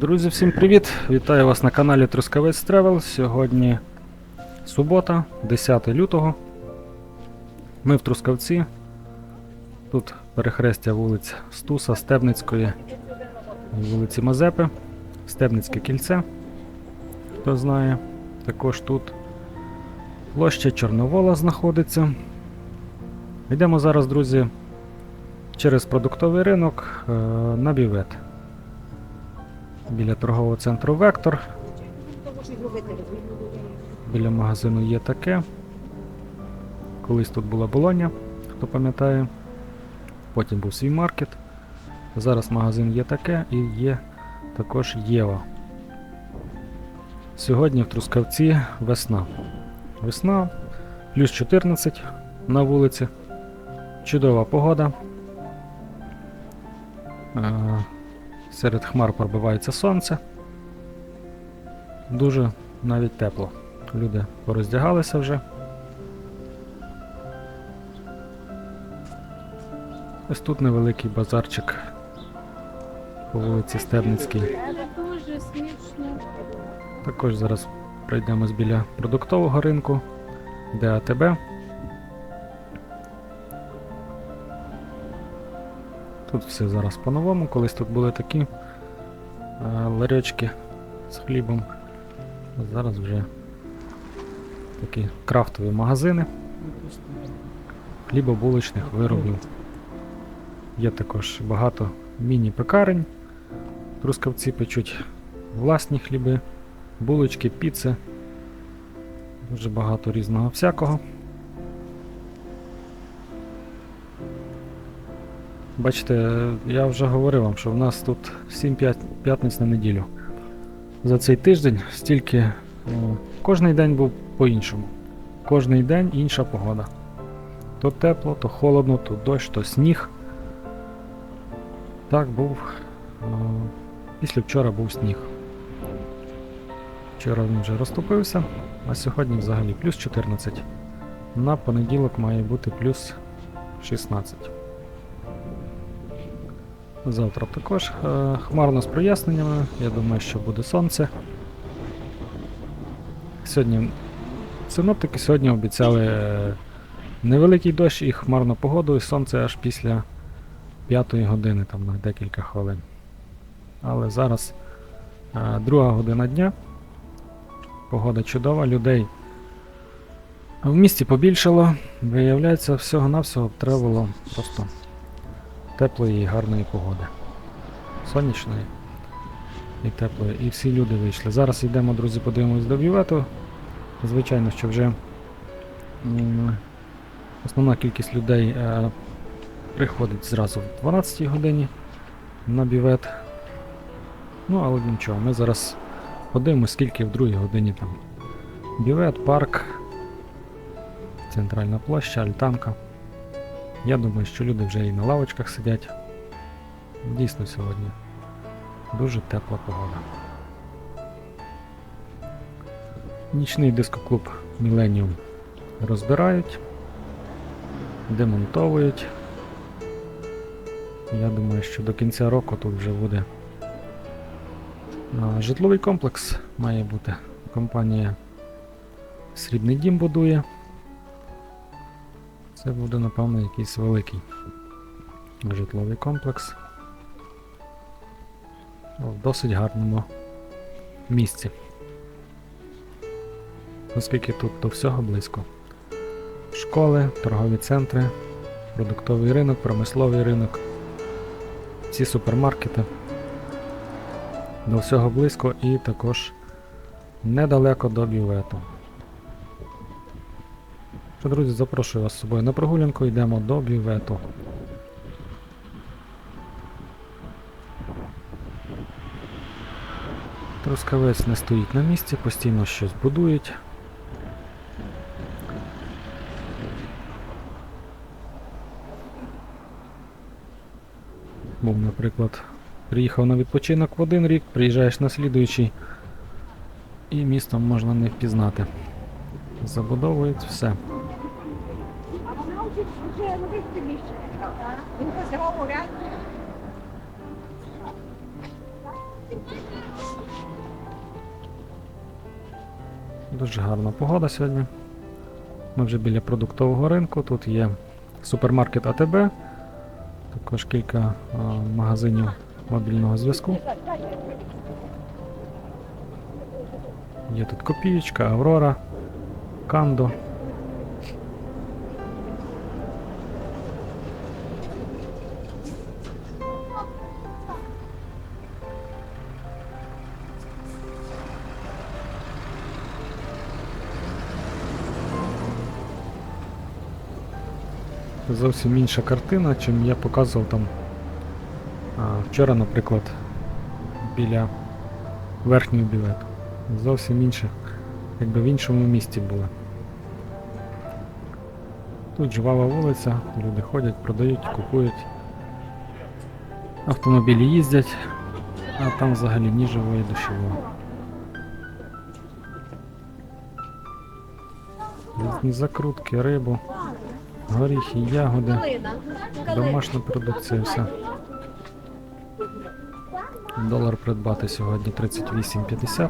Друзі, всім привіт! Вітаю вас на каналі Трускавець Тревел. Сьогодні субота, 10 лютого. Ми в Трускавці. Тут перехрестя вулиць Стуса, Стебницької, вулиці Мазепи, Стебницьке кільце. Хто знає, також тут площа Чорновола знаходиться. Йдемо зараз, друзі, через продуктовий ринок е, на бівет біля торгового центру Вектор. Біля магазину є таке. Колись тут була Болоня, хто пам'ятає. Потім був свій маркет. Зараз магазин є таке і є також Єва. Сьогодні в Трускавці весна. Весна, плюс 14 на вулиці. Чудова погода. Серед хмар пробивається сонце. Дуже навіть тепло. Люди пороздягалися вже. Ось тут невеликий базарчик по вулиці Стебницькій. Також зараз пройдемось біля продуктового ринку, де АТБ. Тут все зараз по-новому. Колись тут були такі е, ларьочки з хлібом. А Зараз вже такі крафтові магазини хлібобулочних виробів. Є також багато міні-пекарень. Трускавці печуть власні хліби, булочки, піци. Дуже багато різного всякого. Бачите, я вже говорив вам, що в нас тут 7 п'ятниць на неділю. За цей тиждень стільки. Кожний день був по-іншому. Кожний день інша погода. То тепло, то холодно, то дощ, то сніг. Так був. Після вчора був сніг. Вчора він вже розтопився, а сьогодні взагалі плюс 14. На понеділок має бути плюс 16. Завтра також е, хмарно з проясненнями. Я думаю, що буде сонце. Сьогодні синоптики сьогодні обіцяли е, невеликий дощ і хмарну погоду, і сонце аж після 5 години, там на декілька хвилин. Але зараз е, друга година дня. Погода чудова, людей в місті побільшало. Виявляється, всього-навсього треба було просто теплої і гарної погоди. Сонячної і теплої. І всі люди вийшли. Зараз йдемо, друзі, подивимось до бювету. Звичайно, що вже основна кількість людей е, приходить зразу в 12 годині на бювет. Ну, але нічого, ми зараз подивимось, скільки в другій годині там. Бювет, парк, центральна площа, альтанка. Я думаю, що люди вже і на лавочках сидять. Дійсно сьогодні дуже тепла погода. Нічний дискоклуб Millennium розбирають, демонтовують. Я думаю, що до кінця року тут вже буде житловий комплекс має бути. Компанія Срібний дім будує. Це буде, напевно, якийсь великий житловий комплекс. В досить гарному місці. Оскільки тут до всього близько. Школи, торгові центри, продуктовий ринок, промисловий ринок, всі супермаркети. До всього близько і також недалеко до бювету. Що, друзі, запрошую вас з собою на прогулянку, йдемо до бювету. Трускавець не стоїть на місці, постійно щось будують. Був, наприклад, приїхав на відпочинок в один рік, приїжджаєш на слідуючий і містом можна не впізнати. Забудовують все. Він позивав уряд. Дуже гарна погода сьогодні. Ми вже біля продуктового ринку. Тут є супермаркет АТБ, також кілька а, магазинів мобільного зв'язку. Є тут копієчка, Аврора, Кандо. Зовсім інша картина, чим я показував там вчора, наприклад, біля верхнього білету. Зовсім інше, якби в іншому місті були. Тут жвава вулиця, люди ходять, продають, купують. Автомобілі їздять, а там взагалі ні живої душевої. Закрутки, рибу, горіхи, ягоди, домашня продукція, все. Долар придбати сьогодні 38,50.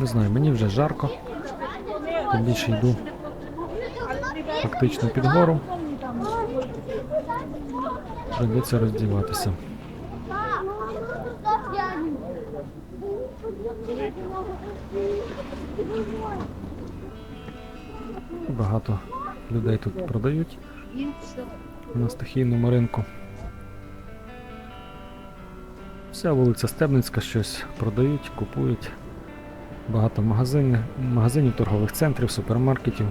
Не знаю, мені вже жарко, тим більше йду фактично під гору. Прийдеться роздіватися. Багато людей тут продають на стихійному ринку. Вся вулиця Стебницька щось продають, купують. Багато магазинів, магазинів, торгових центрів, супермаркетів.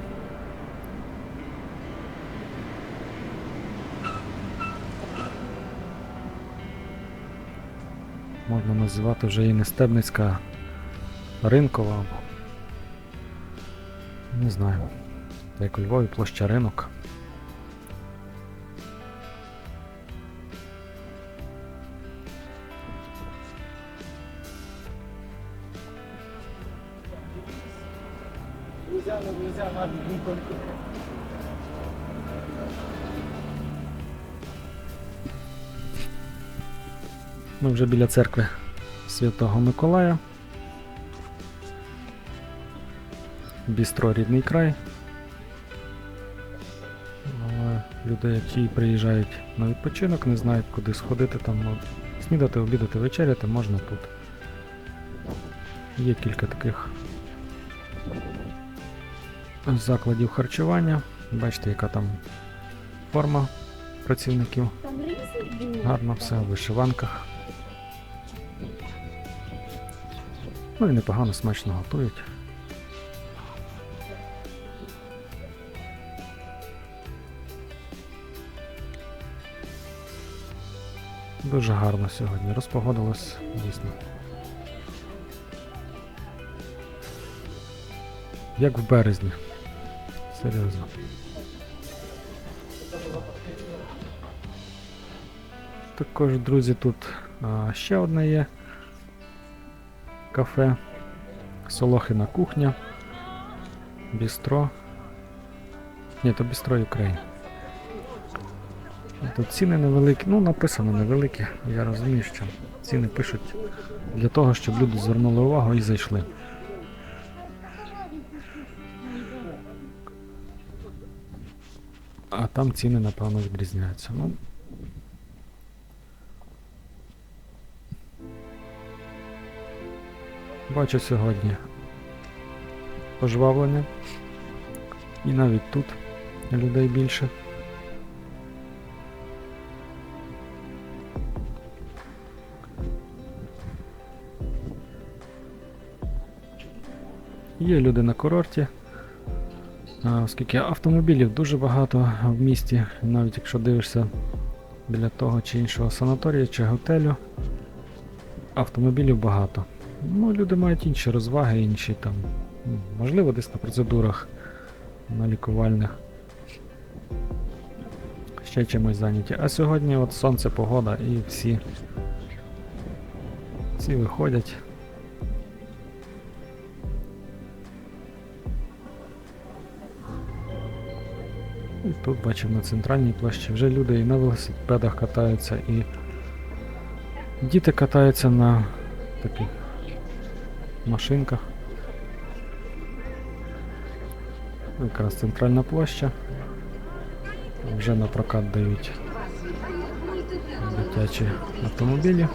Можна називати вже і не Стебницька, ринкова. Не знаю. Як у Львові площа ринок. Ми вже біля церкви Святого Миколая. Бістро рідний край. Але люди, які приїжджають на відпочинок, не знають, куди сходити, там ну, снідати, обідати, вечеряти можна тут. Є кілька таких закладів харчування. Бачите, яка там форма працівників. Гарно все в вишиванках. Ну і непогано смачно готують. Дуже гарно сьогодні. Розпогодилось дійсно. Як в березні. Серйозно. Також, друзі, тут а, ще одне є кафе. Солохина кухня. Бістро. Ні, то бістро Україн. Тут ціни невеликі, ну написано невеликі, я розумію, що ціни пишуть для того, щоб люди звернули увагу і зайшли. А там ціни, напевно, відрізняються. Ну, Бачу сьогодні пожвавлення. І навіть тут людей більше. Є люди на курорті. Оскільки автомобілів дуже багато в місті, навіть якщо дивишся біля того чи іншого санаторію чи готелю, автомобілів багато. Ну, люди мають інші розваги, інші там, ну, можливо, десь на процедурах, на лікувальних. Ще чимось зайняті. А сьогодні от сонце, погода і всі Всі виходять. І тут бачимо на центральній площі вже люди і на велосипедах катаються, і діти катаються на таких машинках. Якраз центральна площа. Вже на прокат дають дитячі автомобілі.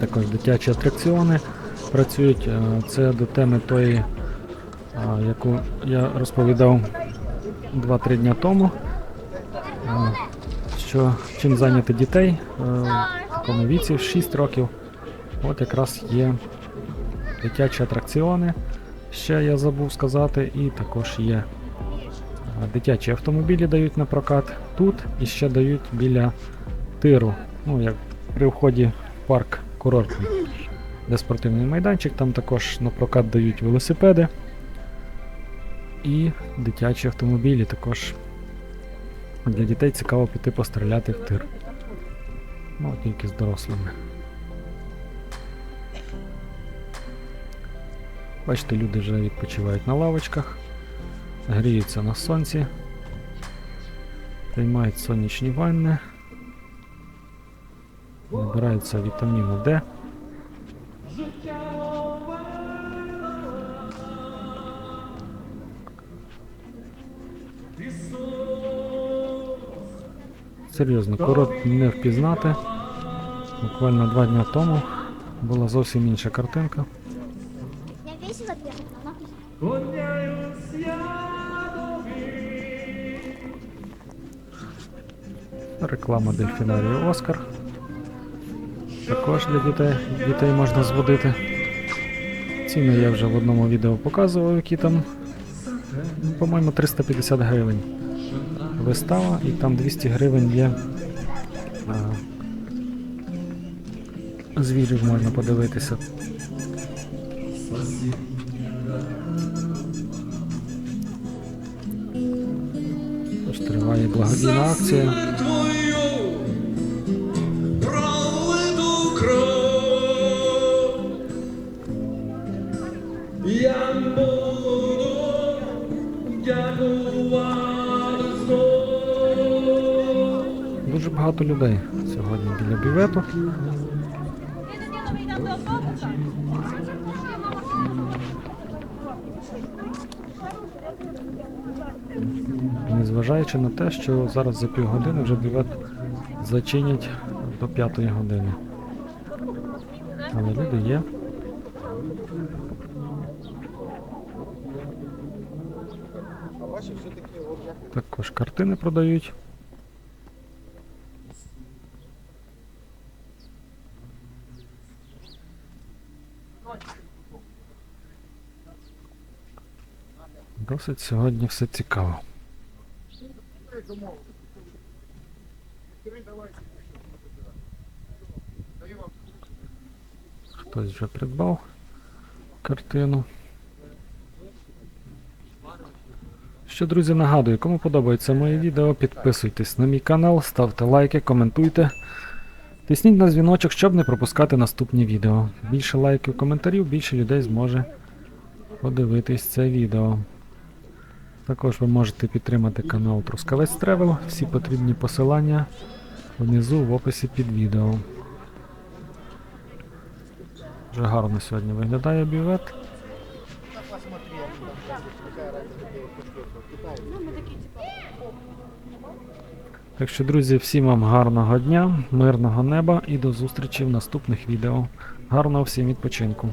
Також дитячі атракціони працюють. Е, Це до теми тої, яку я розповідав 2-3 дня тому. Що чим зайняти дітей е, в такому віці, 6 років. От якраз є дитячі атракціони. Ще я забув сказати, і також є е, дитячі автомобілі дають на прокат тут і ще дають біля тиру. Ну, як при вході в парк курортний, де спортивний майданчик, там також на прокат дають велосипеди і дитячі автомобілі. Також для дітей цікаво піти постріляти в тир. Ну, тільки з дорослими. Бачите, люди вже відпочивають на лавочках, гріються на сонці, приймають сонячні ванни, набираються вітаміну D. Серйозно, курорт не впізнати. Буквально два дня тому була зовсім інша картинка. Реклама дельфінарію Оскар. Також для дітей, дітей можна зводити. Ціни я вже в одному відео показував, які там, ну, по-моєму, 350 гривень. Вистава, і там 200 гривень є. А, звірів можна подивитися. Тож триває благодійна акція. Я багато людей сьогодні біля бювету. Незважаючи на те, що зараз за півгодини вже бювет зачинять до п'ятої години. Але люди є. Також картини продають. Досить сьогодні все цікаво. Хтось вже придбав картину. Що, друзі, нагадую, кому подобається моє відео, підписуйтесь на мій канал, ставте лайки, коментуйте. Тисніть на дзвіночок, щоб не пропускати наступні відео. Більше лайків, коментарів, більше людей зможе подивитись це відео. Також ви можете підтримати канал Трускавець Тревел. Всі потрібні посилання внизу в описі під відео. Вже гарно сьогодні виглядає бювет. Так що, друзі, всім вам гарного дня, мирного неба і до зустрічі в наступних відео. Гарного всім відпочинку.